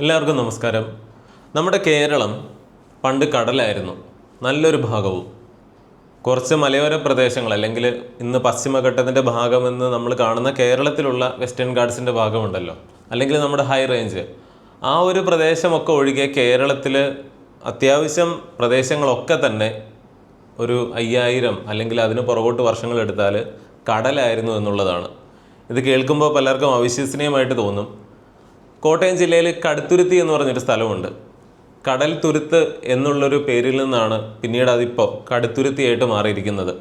എല്ലാവർക്കും നമസ്കാരം. നമ്മുടെ കേരളം പണ്ട് കടലായിരുന്നു. നല്ലൊരു ഭാഗവും. കുറച്ച് മലയോര പ്രദേശങ്ങൾ അല്ലെങ്കിൽ ഇന്ന് പശ്ചിമഘട്ടത്തിന്റെ ഭാഗമെന്ന് നമ്മൾ കാണുന്ന കേരളത്തിലുള്ള വെസ്റ്റേൺ ഗാർഡ്സിന്റെ ഭാഗമുണ്ടല്ലോ. അല്ലെങ്കിൽ നമ്മുടെ ഹൈ റേഞ്ച്. ആ ഒരു പ്രദേശമൊക്കെ ഒഴികെ കേരളത്തിൽ അത്യാവശ്യം പ്രദേശങ്ങളൊക്കെ തന്നെ ഒരു അയ്യായിരം അല്ലെങ്കിൽ അതിന് പുറകോട്ട് വർഷങ്ങൾ എടുത്താൽ കടലായിരുന്നു എന്നുള്ളതാണ്. ഇത് കേൾക്കുമ്പോൾ പലർക്കും അവിശ്വസനീയമായിട്ട് തോന്നും. കോട്ടയം ജില്ലയിൽ കടുത്തുരുത്തി എന്ന് പറഞ്ഞൊരു സ്ഥലമുണ്ട്. കടൽ തുരുത്ത് എന്നുള്ളൊരു പേരിൽ നിന്നാണ് പിന്നീട് അതിപ്പോൾ കടുത്തുരുത്തിയായിട്ട് മാറിയിരിക്കുന്നത്.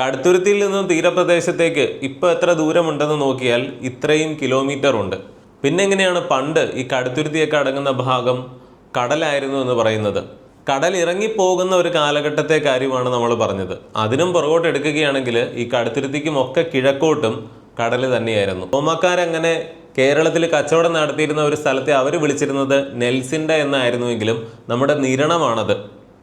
കടുത്തുരുത്തിയിൽ നിന്നും തീരപ്രദേശത്തേക്ക് ഇപ്പോൾ എത്ര ദൂരമുണ്ടെന്ന് നോക്കിയാൽ ഇത്രയും കിലോമീറ്റർ ഉണ്ട്. പിന്നെ എങ്ങനെയാണ് പണ്ട് ഈ കടുത്തുരുത്തിയൊക്കെ അടങ്ങുന്ന ഭാഗം കടലായിരുന്നു എന്ന് പറയുന്നത്. കടൽ ഇറങ്ങിപ്പോകുന്ന ഒരു കാലഘട്ടത്തെ കാര്യമാണ് നമ്മൾ പറഞ്ഞത്. അതിനും പുറകോട്ട് എടുക്കുകയാണെങ്കിൽ ഈ കടുത്തുരുത്തിക്കും ഒക്കെ കിഴക്കോട്ടും കടൽ തന്നെയായിരുന്നു. റോമാക്കാരങ്ങനെ കേരളത്തിൽ കച്ചവടം നടത്തിയിരുന്ന ഒരു സ്ഥലത്തെ അവർ വിളിച്ചിരുന്നത് നെൽസിന്റെ എന്നായിരുന്നുവെങ്കിലും നമ്മുടെ നിരണമാണത്.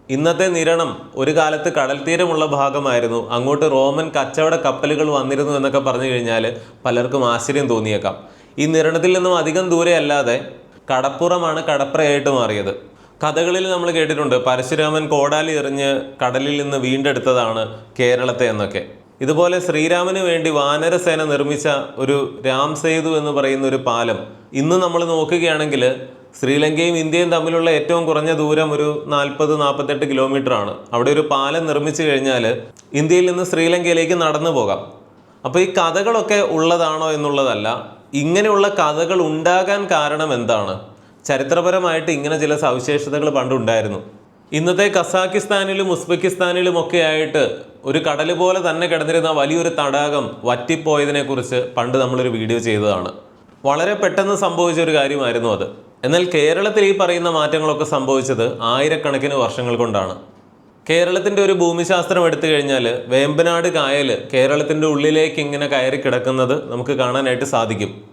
ഇന്നത്തെ നിരണം ഒരു കാലത്ത് കടൽ തീരമുള്ള ഭാഗമായിരുന്നു. അങ്ങോട്ട് റോമൻ കച്ചവട കപ്പലുകൾ വന്നിരുന്നു എന്നൊക്കെ പറഞ്ഞു കഴിഞ്ഞാൽ പലർക്കും ആശ്ചര്യം തോന്നിയേക്കാം. ഈ നിരണത്തിൽ നിന്നും അധികം ദൂരെ അല്ലാതെ കടപ്പുറമാണ് കടപ്പുറയായിട്ട് മാറിയത്. കഥകളിൽ നമ്മൾ കേട്ടിട്ടുണ്ട് പരശുരാമൻ കോടാലി എറിഞ്ഞ് കടലിൽ നിന്ന് വീണ്ടെടുത്തതാണ് കേരളത്തെ എന്നൊക്കെ. ഇതുപോലെ ശ്രീരാമന് വേണ്ടി വാനരസേന നിർമ്മിച്ച ഒരു രാം സേതു എന്ന് പറയുന്ന ഒരു പാലം ഇന്ന് നമ്മൾ നോക്കുകയാണെങ്കിൽ ശ്രീലങ്കയും ഇന്ത്യയും തമ്മിലുള്ള ഏറ്റവും കുറഞ്ഞ ദൂരം ഒരു നാൽപ്പത് നാൽപ്പത്തെട്ട് കിലോമീറ്റർ ആണ്. അവിടെ ഒരു പാലം നിർമ്മിച്ചു കഴിഞ്ഞാൽ ഇന്ത്യയിൽ നിന്ന് ശ്രീലങ്കയിലേക്ക് നടന്നു പോകാം. അപ്പോൾ ഈ കഥകളൊക്കെ ഉള്ളതാണോ എന്നുള്ളതല്ല ഇങ്ങനെയുള്ള കഥകൾ ഉണ്ടാകാൻ കാരണം എന്താണ്? ചരിത്രപരമായിട്ട് ഇങ്ങനെ ചില സവിശേഷതകൾ പണ്ടുണ്ടായിരുന്നു. ഇന്നത്തെ കസാക്കിസ്ഥാനിലും ഉസ്ബെക്കിസ്ഥാനിലും ഒക്കെ ആയിട്ട് ഒരു കടൽ പോലെ തന്നെ കിടന്നിരുന്ന വലിയൊരു തടാകം വറ്റിപ്പോയതിനെ കുറിച്ച് പണ്ട് നമ്മളൊരു വീഡിയോ ചെയ്തതാണ്. വളരെ പെട്ടെന്ന് സംഭവിച്ച ഒരു കാര്യമായിരുന്നു അത്. എന്നാൽ കേരളത്തിൽ ഈ പറയുന്ന മാറ്റങ്ങളൊക്കെ സംഭവിച്ചത് ആയിരക്കണക്കിന് വർഷങ്ങൾ കൊണ്ടാണ്. കേരളത്തിന്റെ ഒരു ഭൂമിശാസ്ത്രം എടുത്തു കഴിഞ്ഞാൽ വേമ്പനാട് കായൽ കേരളത്തിന്റെ ഉള്ളിലേക്ക് ഇങ്ങനെ കയറി കിടക്കുന്നത് നമുക്ക് കാണാനായിട്ട് സാധിക്കും.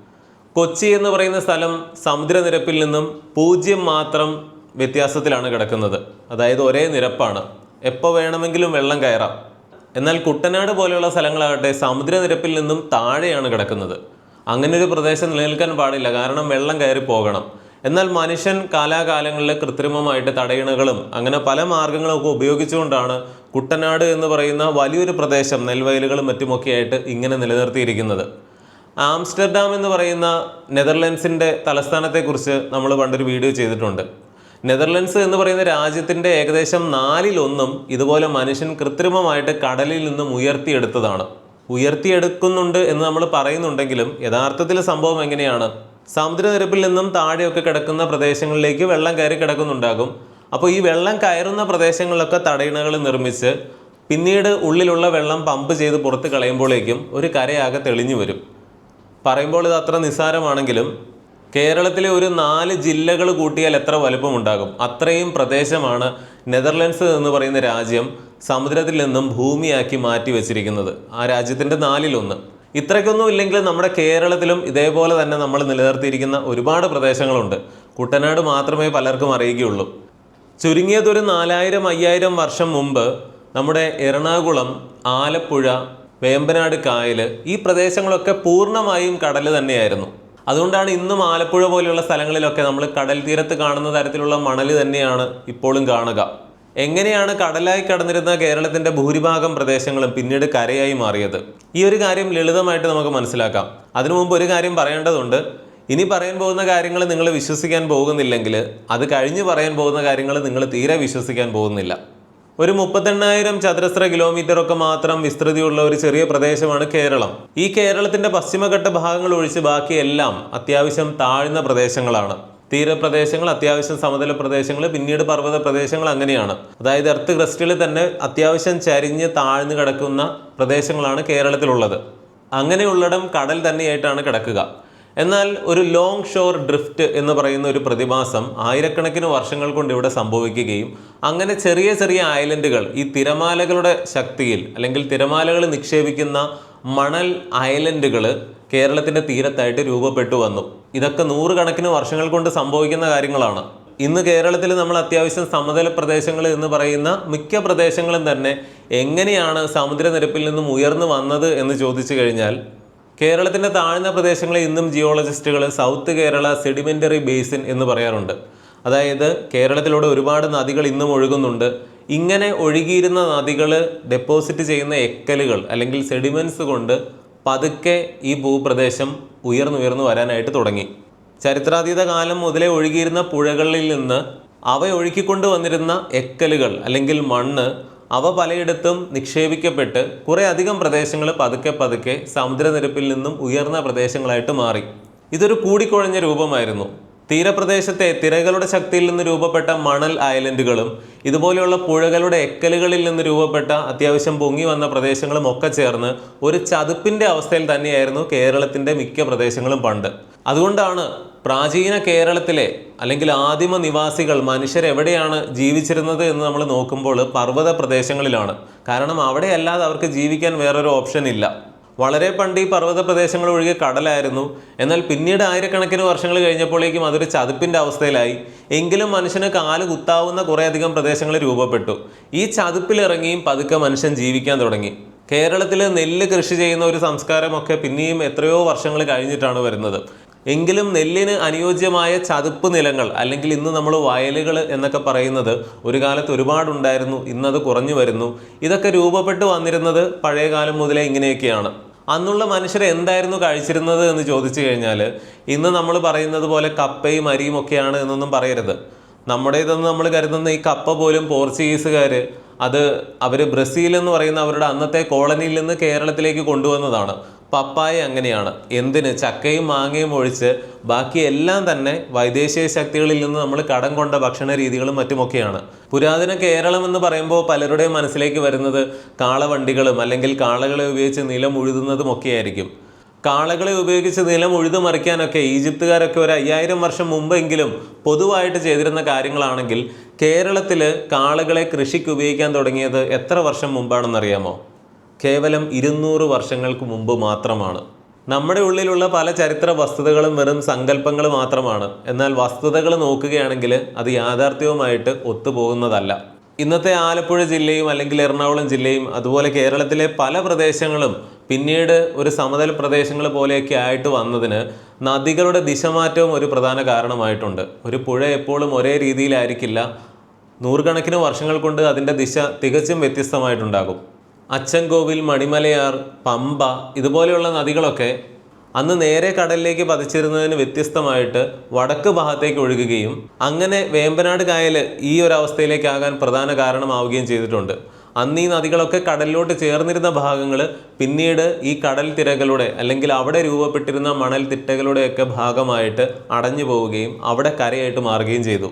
കൊച്ചി എന്ന് പറയുന്ന സ്ഥലം സമുദ്രനിരപ്പിൽ നിന്നും പൂജ്യം മാത്രം വ്യത്യാസത്തിലാണ് കിടക്കുന്നത്. അതായത് ഒരേ നിരപ്പാണ്. എപ്പോൾ വേണമെങ്കിലും വെള്ളം കയറാം. എന്നാൽ കുട്ടനാട് പോലെയുള്ള സ്ഥലങ്ങളാകട്ടെ സമുദ്രനിരപ്പിൽ നിന്നും താഴെയാണ് കിടക്കുന്നത്. അങ്ങനെ ഒരു പ്രദേശം നിലനിൽക്കാൻ പാടില്ല. കാരണം വെള്ളം കയറി പോകണം. എന്നാൽ മനുഷ്യൻ കാലാകാലങ്ങളിൽ കൃത്രിമമായിട്ട് തടയിണകളും അങ്ങനെ പല മാർഗങ്ങളും ഒക്കെ ഉപയോഗിച്ചുകൊണ്ടാണ് കുട്ടനാട് എന്ന് പറയുന്ന വലിയൊരു പ്രദേശം നെൽവയലുകളും മറ്റുമൊക്കെയായിട്ട് ഇങ്ങനെ നിലനിർത്തിയിരിക്കുന്നത്. ആംസ്റ്റർഡാം എന്ന് പറയുന്ന നെതർലൻഡ്സിന്റെ തലസ്ഥാനത്തെക്കുറിച്ച് നമ്മൾ പണ്ടൊരു വീഡിയോ ചെയ്തിട്ടുണ്ട്. നെതർലൻഡ്സ് എന്ന് പറയുന്ന രാജ്യത്തിന്റെ ഏകദേശം നാലിലൊന്നും ഇതുപോലെ മനുഷ്യൻ കൃത്രിമമായിട്ട് കടലിൽ നിന്നും ഉയർത്തിയെടുത്തതാണ്. ഉയർത്തിയെടുക്കുന്നുണ്ട് എന്ന് നമ്മൾ പറയുന്നുണ്ടെങ്കിലും യഥാർത്ഥത്തിൽ സംഭവം എങ്ങനെയാണ്? സമുദ്രനിരപ്പിൽ നിന്നും താഴെയൊക്കെ കിടക്കുന്ന പ്രദേശങ്ങളിലേക്ക് വെള്ളം കയറി കിടക്കുന്നുണ്ടാകും. അപ്പോൾ ഈ വെള്ളം കയറുന്ന പ്രദേശങ്ങളിലൊക്കെ തടയിണകൾ നിർമ്മിച്ച് പിന്നീട് ഉള്ളിലുള്ള വെള്ളം പമ്പ് ചെയ്ത് പുറത്ത് കളയുമ്പോഴേക്കും ഒരു കരയാകെ തെളിഞ്ഞു വരും. പറയുമ്പോൾ ഇത് അത്ര നിസ്സാരമാണെങ്കിലും കേരളത്തിലെ ഒരു നാല് ജില്ലകൾ കൂട്ടിയാൽ എത്ര വലുപ്പമുണ്ടാകും? അത്രയും പ്രദേശമാണ് നെതർലൻഡ്സ് എന്ന് പറയുന്ന രാജ്യം സമുദ്രത്തിൽ നിന്നും ഭൂമിയാക്കി മാറ്റി വെച്ചിരിക്കുന്നത്. ആ രാജ്യത്തിന്റെ നാലിലൊന്ന്. ഇത്രയ്ക്കൊന്നും ഇല്ലെങ്കിൽ നമ്മുടെ കേരളത്തിലും ഇതേപോലെ തന്നെ നമ്മൾ നിലനിർത്തിയിരിക്കുന്ന ഒരുപാട് പ്രദേശങ്ങളുണ്ട്. കുട്ടനാട് മാത്രമേ പലർക്കും അറിയുകയുള്ളൂ. ചുരുങ്ങിയതൊരു നാലായിരം അയ്യായിരം വർഷം മുമ്പ് നമ്മുടെ എറണാകുളം ആലപ്പുഴ വേമ്പനാട് കായൽ ഈ പ്രദേശങ്ങളൊക്കെ പൂർണമായും കടൽ തന്നെയായിരുന്നു. അതുകൊണ്ടാണ് ഇന്നും ആലപ്പുഴ പോലെയുള്ള സ്ഥലങ്ങളിലൊക്കെ നമ്മൾ കടൽ തീരത്ത് കാണുന്ന തരത്തിലുള്ള മണൽ തന്നെയാണ് ഇപ്പോഴും കാണുക. എങ്ങനെയാണ് കടലായി കടന്നിരുന്ന കേരളത്തിന്റെ ഭൂരിഭാഗം പ്രദേശങ്ങളും പിന്നീട് കരയായി മാറിയത്? ഈ ഒരു കാര്യം ലളിതമായിട്ട് നമുക്ക് മനസ്സിലാക്കാം. അതിനു മുമ്പ് ഒരു കാര്യം പറയേണ്ടതുണ്ട്. ഇനി പറയാൻ പോകുന്ന കാര്യങ്ങൾ നിങ്ങൾ വിശ്വസിക്കാൻ പോകുന്നില്ലെങ്കിൽ അത് കഴിഞ്ഞ് പറയാൻ പോകുന്ന കാര്യങ്ങൾ നിങ്ങൾ തീരെ വിശ്വസിക്കാൻ പോകുന്നില്ല. ഒരു മുപ്പത്തെണ്ണായിരം ചതുരശ്ര കിലോമീറ്റർ ഒക്കെ മാത്രം വിസ്തൃതിയുള്ള ഒരു ചെറിയ പ്രദേശമാണ് കേരളം. ഈ കേരളത്തിന്റെ പശ്ചിമഘട്ട ഭാഗങ്ങൾ ഒഴിച്ച് ബാക്കിയെല്ലാം അത്യാവശ്യം താഴ്ന്ന പ്രദേശങ്ങളാണ്. തീരപ്രദേശങ്ങൾ അത്യാവശ്യം സമതല പ്രദേശങ്ങൾ പിന്നീട് പർവത പ്രദേശങ്ങൾ അങ്ങനെയാണ്. അതായത് എർത്ത് ക്രസ്റ്റിൽ തന്നെ അത്യാവശ്യം ചരിഞ്ഞ് താഴ്ന്നു കിടക്കുന്ന പ്രദേശങ്ങളാണ് കേരളത്തിലുള്ളത്. അങ്ങനെയുള്ളിടം കടൽ തന്നെയായിട്ടാണ് കിടക്കുക. എന്നാൽ ഒരു ലോങ് ഷോർ ഡ്രിഫ്റ്റ് എന്ന് പറയുന്ന ഒരു പ്രതിഭാസം ആയിരക്കണക്കിന് വർഷങ്ങൾ കൊണ്ട് ഇവിടെ സംഭവിക്കുകയും അങ്ങനെ ചെറിയ ചെറിയ ഐലൻഡുകൾ ഈ തിരമാലകളുടെ ശക്തിയിൽ അല്ലെങ്കിൽ തിരമാലകൾ നിക്ഷേപിക്കുന്ന മണൽ ഐലൻഡുകൾ കേരളത്തിന്റെ തീരത്തായിട്ട് രൂപപ്പെട്ടു വന്നു. ഇതൊക്കെ നൂറുകണക്കിന് വർഷങ്ങൾ കൊണ്ട് സംഭവിക്കുന്ന കാര്യങ്ങളാണ്. ഇന്ന് കേരളത്തിൽ നമ്മൾ അത്യാവശ്യം സമതല പ്രദേശങ്ങൾ എന്ന് പറയുന്ന മിക്ക പ്രദേശങ്ങളും തന്നെ എങ്ങനെയാണ് സമുദ്രനിരപ്പിൽ നിന്നും ഉയർന്നു വന്നത് എന്ന് ചോദിച്ചു കഴിഞ്ഞാൽ കേരളത്തിന്റെ താഴ്ന്ന പ്രദേശങ്ങളെ ഇന്നും ജിയോളജിസ്റ്റുകൾ സൗത്ത് കേരള സെഡിമെന്ററി ബേസിൻ എന്ന് പറയാറുണ്ട്. അതായത് കേരളത്തിലൂടെ ഒരുപാട് നദികൾ ഇന്നും ഒഴുകുന്നുണ്ട്. ഇങ്ങനെ ഒഴുകിയിരുന്ന നദികൾ ഡെപ്പോസിറ്റ് ചെയ്യുന്ന എക്കലുകൾ അല്ലെങ്കിൽ സെഡിമെൻസ് കൊണ്ട് പതുക്കെ ഈ ഭൂപ്രദേശം ഉയർന്നുയർന്നു വരാനായിട്ട് തുടങ്ങി. ചരിത്രാതീത കാലം മുതലേ ഒഴുകിയിരുന്ന പുഴകളിൽ നിന്ന് അവ ഒഴുക്കിക്കൊണ്ട് വന്നിരുന്ന എക്കലുകൾ അല്ലെങ്കിൽ മണ്ണ് അവ പലയിടത്തും നിക്ഷേപിക്കപ്പെട്ട് കുറേ അധികം പ്രദേശങ്ങൾ പതുക്കെ പതുക്കെ സമുദ്രനിരപ്പിൽ നിന്നും ഉയർന്ന പ്രദേശങ്ങളായിട്ട് മാറി. ഇതൊരു കൂടിക്കുഴഞ്ഞ രൂപമായിരുന്നു. തീരപ്രദേശത്തെ തിരകളുടെ ശക്തിയിൽ നിന്ന് രൂപപ്പെട്ട മണൽ ഐലൻഡുകളും ഇതുപോലെയുള്ള പുഴകളുടെ എക്കലുകളിൽ നിന്ന് രൂപപ്പെട്ട അത്യാവശ്യം പൊങ്ങി വന്ന പ്രദേശങ്ങളും ഒക്കെ ചേർന്ന് ഒരു ചതുപ്പിന്റെ അവസ്ഥയിൽ തന്നെയായിരുന്നു കേരളത്തിന്റെ മിക്ക പ്രദേശങ്ങളും പണ്ട്. അതുകൊണ്ടാണ് പ്രാചീന കേരളത്തിലെ അല്ലെങ്കിൽ ആദിമ നിവാസികൾ മനുഷ്യർ എവിടെയാണ് ജീവിച്ചിരുന്നത് എന്ന് നമ്മൾ നോക്കുമ്പോൾ പർവത പ്രദേശങ്ങളിലാണ്. കാരണം അവിടെയല്ലാതെ അവർക്ക് ജീവിക്കാൻ വേറൊരു ഓപ്ഷൻ ഇല്ല. വളരെ പണ്ട് ഈ പർവത പ്രദേശങ്ങൾ ഒഴികെ കടലായിരുന്നു. എന്നാൽ പിന്നീട് ആയിരക്കണക്കിന് വർഷങ്ങൾ കഴിഞ്ഞപ്പോഴേക്കും അതൊരു ചതുപ്പിന്റെ അവസ്ഥയിലായി. എങ്കിലും മനുഷ്യന് കാൽ കുത്താവുന്ന കുറേയധികം പ്രദേശങ്ങൾ രൂപപ്പെട്ടു. ഈ ചതുപ്പിലിറങ്ങിയും പതുക്കെ മനുഷ്യൻ ജീവിക്കാൻ തുടങ്ങി. കേരളത്തിൽ നെല്ല് കൃഷി ചെയ്യുന്ന ഒരു സംസ്കാരമൊക്കെ പിന്നെയും എത്രയോ വർഷങ്ങൾ കഴിഞ്ഞിട്ടാണ് വരുന്നത്. എങ്കിലും നെല്ലിന് അനുയോജ്യമായ ചതുപ്പ് നിലങ്ങൾ അല്ലെങ്കിൽ ഇന്ന് നമ്മൾ വയലുകൾ എന്നൊക്കെ പറയുന്നത് ഒരു കാലത്ത് ഒരുപാടുണ്ടായിരുന്നു ഇന്നത് കുറഞ്ഞു വരുന്നു. ഇതൊക്കെ രൂപപ്പെട്ട് വന്നിരുന്നത് പഴയ കാലം മുതലേ ഇങ്ങനെയൊക്കെയാണ്. അന്നുള്ള മനുഷ്യർ എന്തായിരുന്നു കഴിച്ചിരുന്നത് എന്ന് ചോദിച്ചു കഴിഞ്ഞാൽ ഇന്ന് നമ്മൾ പറയുന്നത് പോലെ കപ്പയും അരിയും ഒക്കെയാണ് എന്നൊന്നും പറയരുത്. നമ്മുടേതെന്ന് നമ്മൾ കരുതുന്ന ഈ കപ്പ പോലും പോർച്ചുഗീസുകാർ അത് അവർ ബ്രസീൽ എന്ന് പറയുന്ന അവരുടെ അന്നത്തെ കോളനിയിൽ നിന്ന് കേരളത്തിലേക്ക് കൊണ്ടുവന്നതാണ്. പപ്പായ അങ്ങനെയാണ്. എന്തിന്? ചക്കയും മാങ്ങയും ഒഴിച്ച് ബാക്കി എല്ലാം തന്നെ വൈദേശിക ശക്തികളിൽ നിന്ന് നമ്മൾ കടം കൊണ്ട ഭക്ഷണ രീതികളും മറ്റുമൊക്കെയാണ്. പുരാതന കേരളം എന്ന് പറയുമ്പോൾ പലരുടെയും മനസ്സിലേക്ക് വരുന്നത് കാളവണ്ടികളും അല്ലെങ്കിൽ കാളകളെ ഉപയോഗിച്ച് നിലം ഉഴുതുന്നതും ഒക്കെയായിരിക്കും. കാളകളെ ഉപയോഗിച്ച് നിലം ഉഴുതു മറിക്കാനൊക്കെ ഈജിപ്തുകാരൊക്കെ ഒരു അയ്യായിരം വർഷം മുമ്പെങ്കിലും പൊതുവായിട്ട് ചെയ്തിരുന്ന കാര്യങ്ങളാണെങ്കിൽ കേരളത്തിൽ കാളകളെ കൃഷിക്ക് ഉപയോഗിക്കാൻ തുടങ്ങിയത് എത്ര വർഷം മുമ്പാണെന്നറിയാമോ? കേവലം ഇരുന്നൂറ് വർഷങ്ങൾക്ക് മുമ്പ് മാത്രമാണ്. നമ്മുടെ ഉള്ളിലുള്ള പല ചരിത്ര വസ്തുതകളും വെറും സങ്കല്പങ്ങൾ മാത്രമാണ്. എന്നാൽ വസ്തുതകൾ നോക്കുകയാണെങ്കിൽ അത് യാഥാർത്ഥ്യവുമായിട്ട് ഒത്തുപോകുന്നതല്ല. ഇന്നത്തെ ആലപ്പുഴ ജില്ലയും അല്ലെങ്കിൽ എറണാകുളം ജില്ലയും അതുപോലെ കേരളത്തിലെ പല പ്രദേശങ്ങളും പിന്നീട് ഒരു സമതല പ്രദേശങ്ങൾ പോലെയൊക്കെ ആയിട്ട് വന്നതിന് നദികളുടെ ദിശമാറ്റവും ഒരു പ്രധാന കാരണമായിട്ടുണ്ട്. ഒരു പുഴ എപ്പോഴും ഒരേ രീതിയിലായിരിക്കില്ല. നൂറുകണക്കിന് വർഷങ്ങൾ കൊണ്ട് അതിന്റെ ദിശ തികച്ചും വ്യത്യസ്തമായിട്ടുണ്ടാകും. അച്ചൻകോവിൽ മണിമലയാർ പമ്പ ഇതുപോലെയുള്ള നദികളൊക്കെ അന്ന് നേരെ കടലിലേക്ക് പതിച്ചിരുന്നതിന് വ്യത്യസ്തമായിട്ട് വടക്ക് ഭാഗത്തേക്ക് ഒഴുകുകയും അങ്ങനെ വേമ്പനാട് കായൽ ഈ ഒരു അവസ്ഥയിലേക്കാകാൻ പ്രധാന കാരണമാവുകയും ചെയ്തിട്ടുണ്ട്. അന്ന് ഈ നദികളൊക്കെ കടലിലോട്ട് ചേർന്നിരുന്ന ഭാഗങ്ങൾ പിന്നീട് ഈ കടൽ തിരകളുടെ അല്ലെങ്കിൽ അവിടെ രൂപപ്പെട്ടിരുന്ന മണൽ തിട്ടകളുടെയൊക്കെ ഭാഗമായിട്ട് അടഞ്ഞു പോവുകയും അവിടെ കരയായിട്ട് മാറുകയും ചെയ്തു.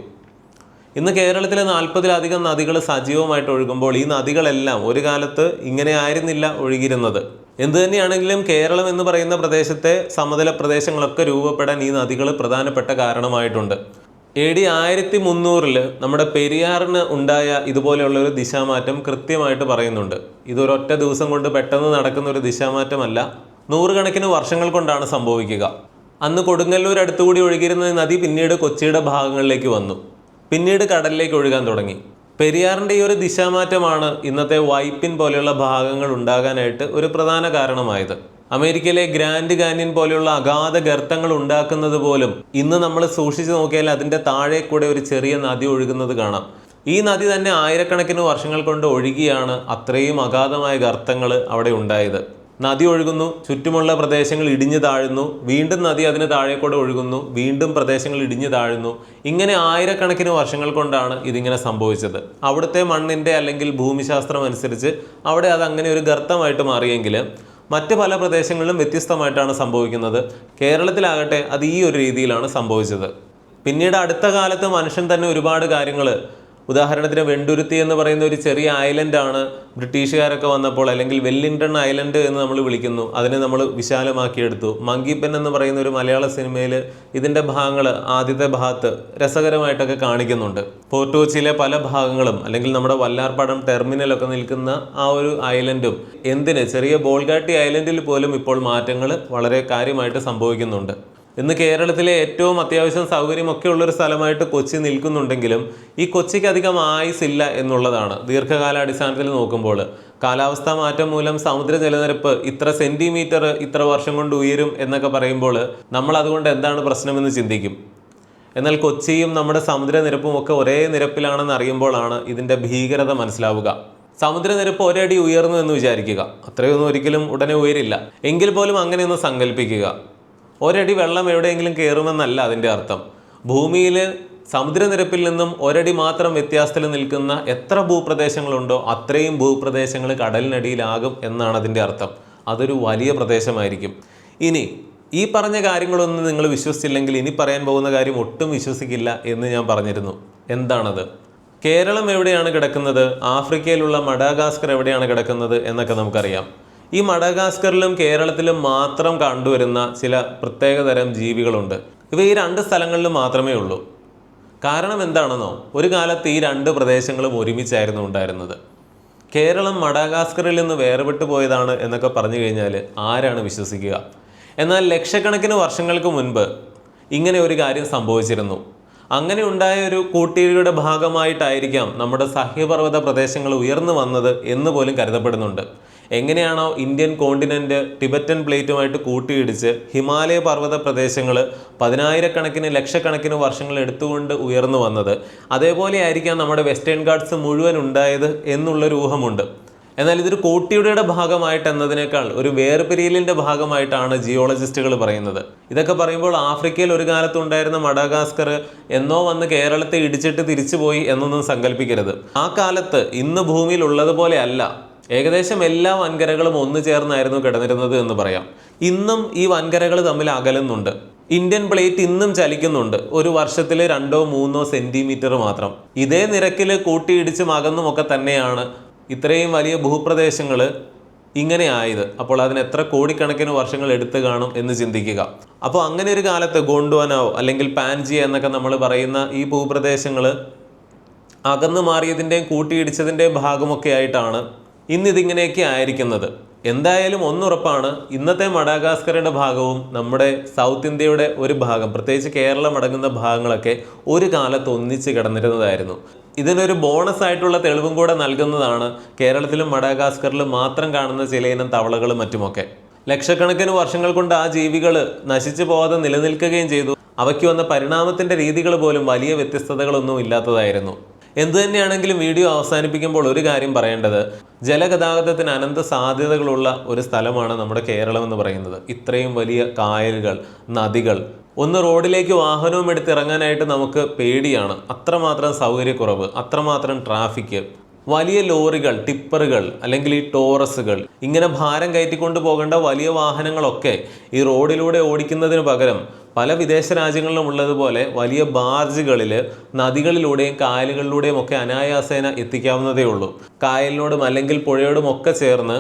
ഇന്ന് കേരളത്തിലെ നാൽപ്പതിലധികം നദികൾ സജീവമായിട്ട് ഒഴുകുമ്പോൾ ഈ നദികളെല്ലാം ഒരു കാലത്ത് ഇങ്ങനെ ആയിരുന്നില്ല ഒഴുകിയിരുന്നത്. എന്തു തന്നെയാണെങ്കിലും കേരളം എന്ന് പറയുന്ന പ്രദേശത്തെ സമതല പ്രദേശങ്ങളൊക്കെ രൂപപ്പെടാൻ ഈ നദികൾ പ്രധാനപ്പെട്ട കാരണമായിട്ടുണ്ട്. എ ഡി ആയിരത്തി മുന്നൂറിൽ നമ്മുടെ പെരിയാറിന് ഉണ്ടായ ഇതുപോലെയുള്ള ഒരു ദിശാമാറ്റം കൃത്യമായിട്ട് പറയുന്നുണ്ട്. ഇതൊരൊറ്റ ദിവസം കൊണ്ട് പെട്ടെന്ന് നടക്കുന്ന ഒരു ദിശാമാറ്റമല്ല. നൂറുകണക്കിന് വർഷങ്ങൾ കൊണ്ടാണ് സംഭവിക്കുക. അന്ന് കൊടുങ്ങല്ലൂർ അടുത്തുകൂടി ഒഴുകിയിരുന്ന നദി പിന്നീട് കൊച്ചിയുടെ ഭാഗങ്ങളിലേക്ക് വന്നു. പിന്നീട് കടലിലേക്ക് ഒഴുകാൻ തുടങ്ങി. പെരിയാറിന്റെ ഈ ഒരു ദിശാമാറ്റമാണ് ഇന്നത്തെ വൈപ്പിൻ പോലെയുള്ള ഭാഗങ്ങൾ ഉണ്ടാകാനായിട്ട് ഒരു പ്രധാന കാരണമായത്. അമേരിക്കയിലെ ഗ്രാൻഡ് കാന്യൻ പോലെയുള്ള അഗാധ ഗർത്തങ്ങൾ ഉണ്ടാക്കുന്നത് പോലും ഇന്ന് നമ്മൾ സൂക്ഷിച്ചു നോക്കിയാൽ അതിന്റെ താഴെ കൂടെ ഒരു ചെറിയ നദി ഒഴുകുന്നത് കാണാം. ഈ നദി തന്നെ ആയിരക്കണക്കിന് വർഷങ്ങൾ കൊണ്ട് ഒഴുകിയാണ് അത്രയും അഗാധമായ ഗർത്തങ്ങൾ അവിടെ ഉണ്ടായത്. നദി ഒഴുകുന്നു ചുറ്റുമുള്ള പ്രദേശങ്ങൾ ഇടിഞ്ഞു താഴുന്നു വീണ്ടും നദി അതിന് താഴെ കൂടെ ഒഴുകുന്നു വീണ്ടും പ്രദേശങ്ങൾ ഇടിഞ്ഞു താഴുന്നു. ഇങ്ങനെ ആയിരക്കണക്കിന് വർഷങ്ങൾ കൊണ്ടാണ് ഇതിങ്ങനെ സംഭവിച്ചത്. അവിടുത്തെ മണ്ണിന്റെ അല്ലെങ്കിൽ ഭൂമിശാസ്ത്രം അനുസരിച്ച് അവിടെ അത് അങ്ങനെ ഒരു ഗർത്തമായിട്ട് മാറിയെങ്കിൽ മറ്റ് പല പ്രദേശങ്ങളിലും വ്യത്യസ്തമായിട്ടാണ് സംഭവിക്കുന്നത്. കേരളത്തിലാകട്ടെ അത് ഈ ഒരു രീതിയിലാണ് സംഭവിച്ചത്. പിന്നീട് അടുത്ത കാലത്ത് മനുഷ്യൻ തന്നെ ഒരുപാട് കാര്യങ്ങൾ ഉദാഹരണത്തിന് വെണ്ടുരുത്തി എന്ന് പറയുന്ന ഒരു ചെറിയ ഐലൻഡ് ആണ് ബ്രിട്ടീഷുകാരൊക്കെ വന്നപ്പോൾ അല്ലെങ്കിൽ വെല്ലിംഗ്ടൺ ഐലൻഡ് എന്ന് നമ്മൾ വിളിക്കുന്നു. അതിനെ നമ്മൾ വിശാലമാക്കിയെടുത്തു. മങ്കിപ്പൻ എന്ന് പറയുന്ന ഒരു മലയാള സിനിമയിൽ ഇതിന്റെ ഭാഗങ്ങൾ ആദ്യത്തെ ഭാഗത്ത് രസകരമായിട്ടൊക്കെ കാണിക്കുന്നുണ്ട്. പോർട്ട് കൊച്ചിയിലെ പല ഭാഗങ്ങളും അല്ലെങ്കിൽ നമ്മുടെ വല്ലാർപ്പാടം ടെർമിനലൊക്കെ നിൽക്കുന്ന ആ ഒരു ഐലൻഡും എന്തിന്? ചെറിയ ബോൾഗാട്ടി ഐലൻഡിൽ പോലും ഇപ്പോൾ മാറ്റങ്ങൾ വളരെ കാര്യമായിട്ട് സംഭവിക്കുന്നുണ്ട്. ഇന്ന് കേരളത്തിലെ ഏറ്റവും അത്യാവശ്യം സൗകര്യമൊക്കെ ഉള്ളൊരു സ്ഥലമായിട്ട് കൊച്ചി നിൽക്കുന്നുണ്ടെങ്കിലും ഈ കൊച്ചിക്ക് അധികം ആയുസില്ല എന്നുള്ളതാണ് ദീർഘകാല അടിസ്ഥാനത്തിൽ നോക്കുമ്പോൾ. കാലാവസ്ഥാ മാറ്റം മൂലം സമുദ്ര ജലനിരപ്പ് ഇത്ര സെന്റിമീറ്റർ ഇത്ര വർഷം കൊണ്ട് ഉയരും എന്നൊക്കെ പറയുമ്പോൾ നമ്മൾ അതുകൊണ്ട് എന്താണ് പ്രശ്നമെന്ന് ചിന്തിക്കും. എന്നാൽ കൊച്ചിയും നമ്മുടെ സമുദ്രനിരപ്പും ഒക്കെ ഒരേ നിരപ്പിലാണെന്ന് അറിയുമ്പോഴാണ് ഇതിന്റെ ഭീകരത മനസ്സിലാവുക. സമുദ്രനിരപ്പ് ഒരടി ഉയർന്നു എന്ന് വിചാരിക്കുക. അത്രയൊന്നും ഒരിക്കലും ഉടനെ ഉയരില്ല. എങ്കിൽ പോലും അങ്ങനെയൊന്ന് സങ്കല്പിക്കുക. ഒരടി വെള്ളം എവിടെയെങ്കിലും കയറുമെന്നല്ല അതിന്റെ അർത്ഥം. ഭൂമിയിൽ സമുദ്രനിരപ്പിൽ നിന്നും ഒരടി മാത്രം വ്യത്യാസത്തിൽ നിൽക്കുന്ന എത്ര ഭൂപ്രദേശങ്ങളുണ്ടോ അത്രയും ഭൂപ്രദേശങ്ങൾ കടലിനടിയിലാകും എന്നാണ് അതിന്റെ അർത്ഥം. അതൊരു വലിയ പ്രദേശമായിരിക്കും. ഇനി ഈ പറഞ്ഞ കാര്യങ്ങളൊന്നും നിങ്ങൾ വിശ്വസിച്ചില്ലെങ്കിൽ ഇനി പറയാൻ പോകുന്ന കാര്യം ഒട്ടും വിശ്വസിക്കില്ല എന്ന് ഞാൻ പറഞ്ഞിരുന്നു. എന്താണത്? കേരളം എവിടെയാണ് കിടക്കുന്നത്? ആഫ്രിക്കയിലുള്ള മഡാഗാസ്കർ എവിടെയാണ് കിടക്കുന്നത് എന്നൊക്കെ നമുക്കറിയാം. ഈ മഡഗാസ്കറിലും കേരളത്തിലും മാത്രം കണ്ടുവരുന്ന ചില പ്രത്യേകതരം ജീവികളുണ്ട്. ഇവ ഈ രണ്ട് സ്ഥലങ്ങളിലും മാത്രമേ ഉള്ളൂ. കാരണം എന്താണെന്നോ? ഒരു കാലത്ത് ഈ രണ്ട് പ്രദേശങ്ങളും ഒരുമിച്ചായിരുന്നു ഉണ്ടായിരുന്നത്. കേരളം മഡാഗാസ്കറിൽ നിന്ന് വേർപെട്ടു പോയതാണ് എന്നൊക്കെ പറഞ്ഞു കഴിഞ്ഞാൽ ആരാണ് വിശ്വസിക്കുക? എന്നാൽ ലക്ഷക്കണക്കിന് വർഷങ്ങൾക്ക് മുൻപ് ഇങ്ങനെ ഒരു കാര്യം സംഭവിച്ചിരുന്നു. അങ്ങനെ ഉണ്ടായ ഒരു കൂട്ടിയിടിയുടെ ഭാഗമായിട്ടായിരിക്കാം നമ്മുടെ സഹ്യപർവത പ്രദേശങ്ങൾ ഉയർന്നു വന്നത് എന്ന് പോലും കരുതപ്പെടുന്നുണ്ട്. എങ്ങനെയാണോ ഇന്ത്യൻ കോണ്ടിനെന്റ് ടിബറ്റൻ പ്ലേറ്റുമായിട്ട് കൂട്ടിയിടിച്ച് ഹിമാലയ പർവത പ്രദേശങ്ങൾ പതിനായിരക്കണക്കിന് ലക്ഷക്കണക്കിന് വർഷങ്ങൾ എടുത്തുകൊണ്ട് ഉയർന്നു വന്നത്. അതേപോലെ ആയിരിക്കാം നമ്മുടെ വെസ്റ്റേൺ ഗാർഡ്സ് മുഴുവൻ ഉണ്ടായത് എന്നുള്ളൊരു ഊഹമുണ്ട്. എന്നാൽ ഇതൊരു കോട്ടിയുടെ ഭാഗമായിട്ട് എന്നതിനേക്കാൾ ഒരു വേർപിരിയലിന്റെ ഭാഗമായിട്ടാണ് ജിയോളജിസ്റ്റുകൾ പറയുന്നത്. ഇതൊക്കെ പറയുമ്പോൾ ആഫ്രിക്കയിൽ ഒരു കാലത്തുണ്ടായിരുന്ന മഡാഗാസ്കർ എന്നോ വന്ന് കേരളത്തെ ഇടിച്ചിട്ട് തിരിച്ചുപോയി എന്നൊന്നും സങ്കല്പിക്കരുത്. ആ കാലത്ത് ഇന്ന് ഭൂമിയിൽ ഉള്ളതുപോലെ അല്ല. ഏകദേശം എല്ലാ വൻകരകളും ഒന്നു ചേർന്നായിരുന്നു കിടന്നിരുന്നത് എന്ന് പറയാം. ഇന്നും ഈ വൻകരകൾ തമ്മിൽ അകലുന്നുണ്ട്. ഇന്ത്യൻ പ്ലേറ്റ് ഇന്നും ചലിക്കുന്നുണ്ട്. ഒരു വർഷത്തിൽ രണ്ടോ മൂന്നോ സെന്റിമീറ്റർ മാത്രം. ഇതേ നിരക്കിൽ കൂട്ടിയിടിച്ചും അകന്നുമൊക്കെ തന്നെയാണ് ഇത്രയും വലിയ ഭൂപ്രദേശങ്ങൾ ഇങ്ങനെ ആയത്. അപ്പോൾ അതിന് എത്ര കോടിക്കണക്കിന് വർഷങ്ങൾ എടുത്തു കാണും എന്ന് ചിന്തിക്കുക. അപ്പോൾ അങ്ങനെ ഒരു കാലത്ത് ഗോണ്ട്വാനാവോ അല്ലെങ്കിൽ പാൻജിയ എന്നൊക്കെ നമ്മൾ പറയുന്ന ഈ ഭൂപ്രദേശങ്ങൾ അകന്നു മാറിയതിന്റെയും കൂട്ടിയിടിച്ചതിന്റെയും ഭാഗമൊക്കെ ആയിട്ടാണ് ഇന്നിതിങ്ങനെയൊക്കെ ആയിരിക്കുന്നത്. എന്തായാലും ഒന്നുറപ്പാണ് ഇന്നത്തെ മഡാഗാസ്കറുടെ ഭാഗവും നമ്മുടെ സൗത്ത് ഇന്ത്യയുടെ ഒരു ഭാഗം പ്രത്യേകിച്ച് കേരളം അടങ്ങുന്ന ഭാഗങ്ങളൊക്കെ ഒരു കാലത്ത് ഒന്നിച്ച് കിടന്നിരുന്നതായിരുന്നു. ഇതിനൊരു ബോണസ് ആയിട്ടുള്ള തെളിവും കൂടെ നൽകുന്നതാണ് കേരളത്തിലും മഡാഗാസ്കറിലും മാത്രം കാണുന്ന ചിലയിനം തവളകളും മറ്റുമൊക്കെ. ലക്ഷക്കണക്കിന് വർഷങ്ങൾ കൊണ്ട് ആ ജീവികൾ നശിച്ചു പോകാതെ നിലനിൽക്കുകയും ചെയ്തു. അവയ്ക്ക് വന്ന പരിണാമത്തിന്റെ രീതികൾ പോലും വലിയ വ്യത്യസ്തതകളൊന്നും ഇല്ലാത്തതായിരുന്നു. എന്തു തന്നെയാണെങ്കിലും വീഡിയോ അവസാനിപ്പിക്കുമ്പോൾ ഒരു കാര്യം പറയേണ്ടത് ജലഗതാഗതത്തിന് അനന്ത സാധ്യതകളുള്ള ഒരു സ്ഥലമാണ് നമ്മുടെ കേരളം എന്ന് പറയുന്നത്. ഇത്രയും വലിയ കായലുകൾ നദികൾ ഒന്ന് റോഡിലേക്ക് വാഹനവും എടുത്തിറങ്ങാനായിട്ട് നമുക്ക് പേടിയാണ്. അത്രമാത്രം സൗകര്യക്കുറവ് അത്രമാത്രം ട്രാഫിക്. വലിയ ലോറികൾ ടിപ്പറുകൾ അല്ലെങ്കിൽ ഈ ടോറസുകൾ ഇങ്ങനെ ഭാരം കയറ്റിക്കൊണ്ട് പോകേണ്ട വലിയ വാഹനങ്ങളൊക്കെ ഈ റോഡിലൂടെ ഓടിക്കുന്നതിന് പകരം പല വിദേശ രാജ്യങ്ങളിലും ഉള്ളതുപോലെ വലിയ ബാർജുകളിൽ നദികളിലൂടെയും കായലുകളിലൂടെയും ഒക്കെ അനായാസേന എത്തിക്കാവുന്നതേ ഉള്ളൂ. കായലിനോടും അല്ലെങ്കിൽ പുഴയോടും ഒക്കെ ചേർന്ന്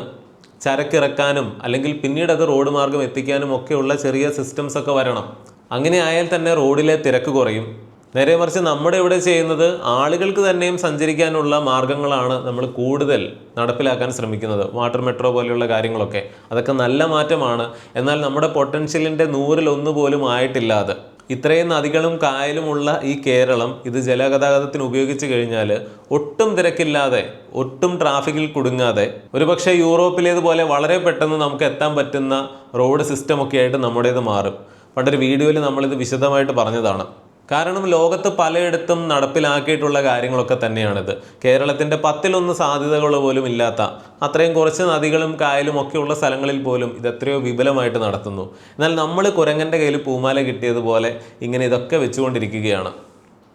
ചരക്കിറക്കാനും അല്ലെങ്കിൽ പിന്നീട് അത് റോഡ് മാർഗം എത്തിക്കാനും ഒക്കെയുള്ള ചെറിയ സിസ്റ്റംസ് ഒക്കെ വരണം. അങ്ങനെ ആയാൽ തന്നെ റോഡിലെ തിരക്ക് കുറയും. നേരെ മറിച്ച് നമ്മുടെ ഇവിടെ ചെയ്യുന്നത് ആളുകൾക്ക് തന്നെയും സഞ്ചരിക്കാനുള്ള മാർഗങ്ങളാണ് നമ്മൾ കൂടുതൽ നടപ്പിലാക്കാൻ ശ്രമിക്കുന്നത്. വാട്ടർ മെട്രോ പോലെയുള്ള കാര്യങ്ങളൊക്കെ. അതൊക്കെ നല്ല മാറ്റമാണ്. എന്നാൽ നമ്മുടെ പൊട്ടൻഷ്യലിന്റെ നൂറിലൊന്ന് പോലും ആയിട്ടില്ല അത് ഇത്രയും നദികളും കായലുമുള്ള ഈ കേരളം ഇത് ജലഗതാഗതത്തിന് ഉപയോഗിച്ച് കഴിഞ്ഞാൽ ഒട്ടും തിരക്കില്ലാതെ ഒട്ടും ട്രാഫിക്കിൽ കുടുങ്ങാതെ ഒരുപക്ഷെ യൂറോപ്പിലേതുപോലെ വളരെ പെട്ടെന്ന് നമുക്ക് എത്താൻ പറ്റുന്ന റോഡ് സിസ്റ്റമൊക്കെ ആയിട്ട് നമ്മുടേത് മാറും. പണ്ടൊരു വീഡിയോയിൽ നമ്മളിത് വിശദമായിട്ട് പറഞ്ഞതാണ്. കാരണം ലോകത്ത് പലയിടത്തും നടപ്പിലാക്കിയിട്ടുള്ള കാര്യങ്ങളൊക്കെ തന്നെയാണിത്. കേരളത്തിന്റെ പത്തിലൊന്ന് സാധ്യതകൾ പോലും ഇല്ലാത്ത അത്രയും കുറച്ച് നദികളും കായലും ഒക്കെയുള്ള സ്ഥലങ്ങളിൽ പോലും ഇത് എത്രയോ വിപുലമായിട്ട് നടത്തുന്നു. എന്നാൽ നമ്മൾ കുരങ്ങന്റെ കയ്യിൽ പൂമാല കിട്ടിയതുപോലെ ഇങ്ങനെ ഇതൊക്കെ വെച്ചുകൊണ്ടിരിക്കുകയാണ്.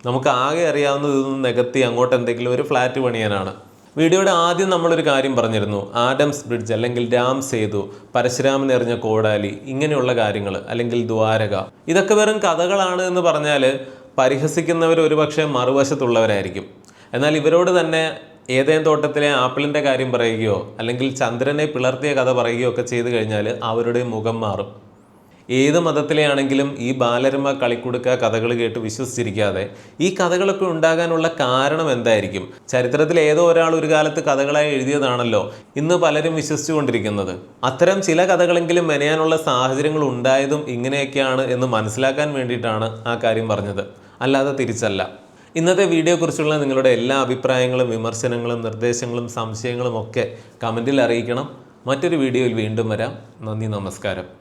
നമുക്ക് ആകെ അറിയാവുന്നത് ഇതൊന്നും നികത്തി അങ്ങോട്ട് എന്തെങ്കിലും ഒരു ഫ്ലാറ്റ് പണിയാനാണ്. വീഡിയോയുടെ ആദ്യം നമ്മളൊരു കാര്യം പറഞ്ഞിരുന്നു. ആഡംസ് ബ്രിഡ്ജ് അല്ലെങ്കിൽ രാം സേതു പരശുരാമൻ എറിഞ്ഞ കോടാലി ഇങ്ങനെയുള്ള കാര്യങ്ങൾ അല്ലെങ്കിൽ ദ്വാരക ഇതൊക്കെ വെറും കഥകളാണ് എന്ന് പറഞ്ഞാൽ പരിഹസിക്കുന്നവർ ഒരുപക്ഷെ മറുവശത്തുള്ളവരായിരിക്കും. എന്നാൽ ഇവരോട് തന്നെ ഏതേം തോട്ടത്തിലെ ആപ്പിളിന്റെ കാര്യം പറയുകയോ അല്ലെങ്കിൽ ചന്ദ്രനെ പിളർത്തിയ കഥ പറയുകയോ ഒക്കെ ചെയ്തു കഴിഞ്ഞാൽ അവരുടെ മുഖം മാറും. ഏത് മതത്തിലെ ആണെങ്കിലും ഈ ബാലരമ കളിക്കുടുക്ക കഥകൾ കേട്ട് വിശ്വസിച്ചിരിക്കാതെ ഈ കഥകളൊക്കെ ഉണ്ടാകാനുള്ള കാരണം എന്തായിരിക്കും? ചരിത്രത്തിൽ ഏതോ ഒരാൾ ഒരു കാലത്ത് കഥകളായി എഴുതിയതാണല്ലോ ഇന്ന് പലരും വിശ്വസിച്ചുകൊണ്ടിരിക്കുന്നത്. അത്തരം ചില കഥകളെങ്കിലും മെനയാനുള്ള സാഹചര്യങ്ങൾ ഉണ്ടായതും ഇങ്ങനെയൊക്കെയാണ് എന്ന് മനസ്സിലാക്കാൻ വേണ്ടിയിട്ടാണ് ആ കാര്യം പറഞ്ഞത്. അല്ലാതെ തിരിച്ചല്ല. ഇന്നത്തെ വീഡിയോയെക്കുറിച്ചുള്ള നിങ്ങളുടെ എല്ലാ അഭിപ്രായങ്ങളും വിമർശനങ്ങളും നിർദ്ദേശങ്ങളും സംശയങ്ങളും ഒക്കെ കമന്റിൽ അറിയിക്കണം. മറ്റൊരു വീഡിയോയിൽ വീണ്ടും വരാം. നന്ദി നമസ്കാരം.